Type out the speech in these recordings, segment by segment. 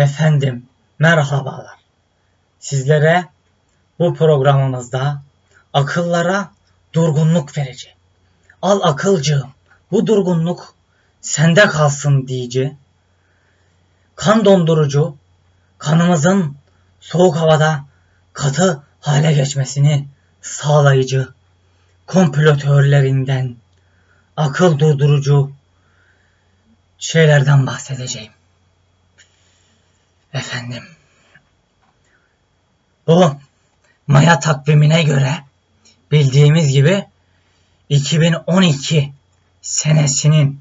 Efendim, merhabalar. Sizlere bu programımızda akıllara durgunluk vereceğim. Al akılcığım, bu durgunluk sende kalsın diyece. Kan dondurucu, kanımızın soğuk havada katı hale geçmesini sağlayıcı, komplo teorilerinden, akıl durdurucu şeylerden bahsedeceğim. Efendim, bu Maya takvimine göre bildiğimiz gibi 2012 senesinin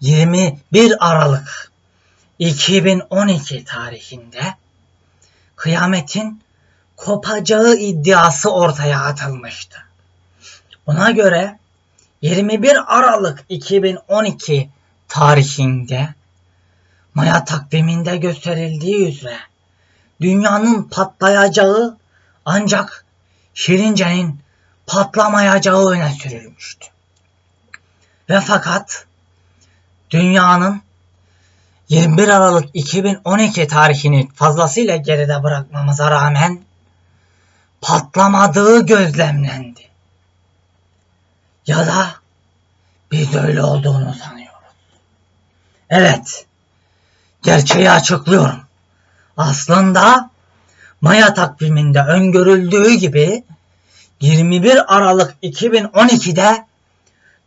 21 Aralık 2012 tarihinde kıyametin kopacağı iddiası ortaya atılmıştı. Buna göre 21 Aralık 2012 tarihinde Maya takviminde gösterildiği üzere dünyanın patlayacağı ancak Şirince'nin patlamayacağı öne sürülmüştü. Ve fakat dünyanın 21 Aralık 2012 tarihini fazlasıyla geride bırakmamıza rağmen patlamadığı gözlemlendi. Ya da biz öyle olduğunu sanıyoruz. Evet, gerçeği açıklıyorum. Aslında Maya takviminde öngörüldüğü gibi 21 Aralık 2012'de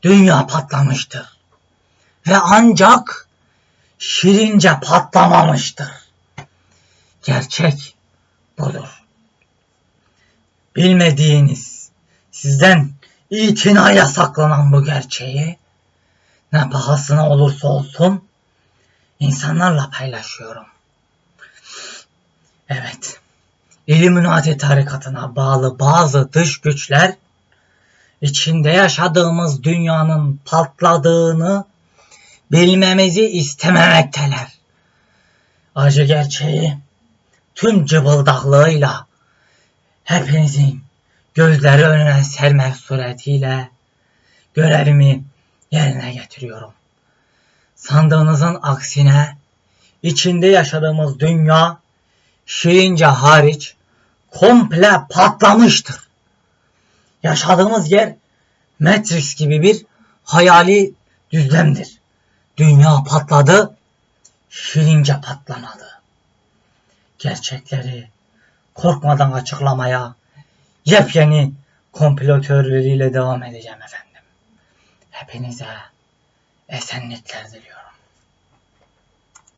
dünya patlamıştır. Ve ancak şirince patlamamıştır. Gerçek budur. Bilmediğiniz, sizden itinaya saklanan bu gerçeği ne pahasına olursa olsun insanlarla paylaşıyorum. Evet, İlluminati tarikatına bağlı bazı dış güçler içinde yaşadığımız dünyanın patladığını bilmemizi istememekteler. Acı gerçeği tüm cıbıldaklığıyla hepinizin gözleri önüne sermek suretiyle görevimi yerine getiriyorum. Sandığınızın aksine içinde yaşadığımız dünya Şirince hariç komple patlamıştır. Yaşadığımız yer Matrix gibi bir hayali düzlemdir. Dünya patladı, Şirince patlamadı. Gerçekleri korkmadan açıklamaya yepyeni komplo teorileriyle devam edeceğim efendim. Hepinize esenlikler diliyorum.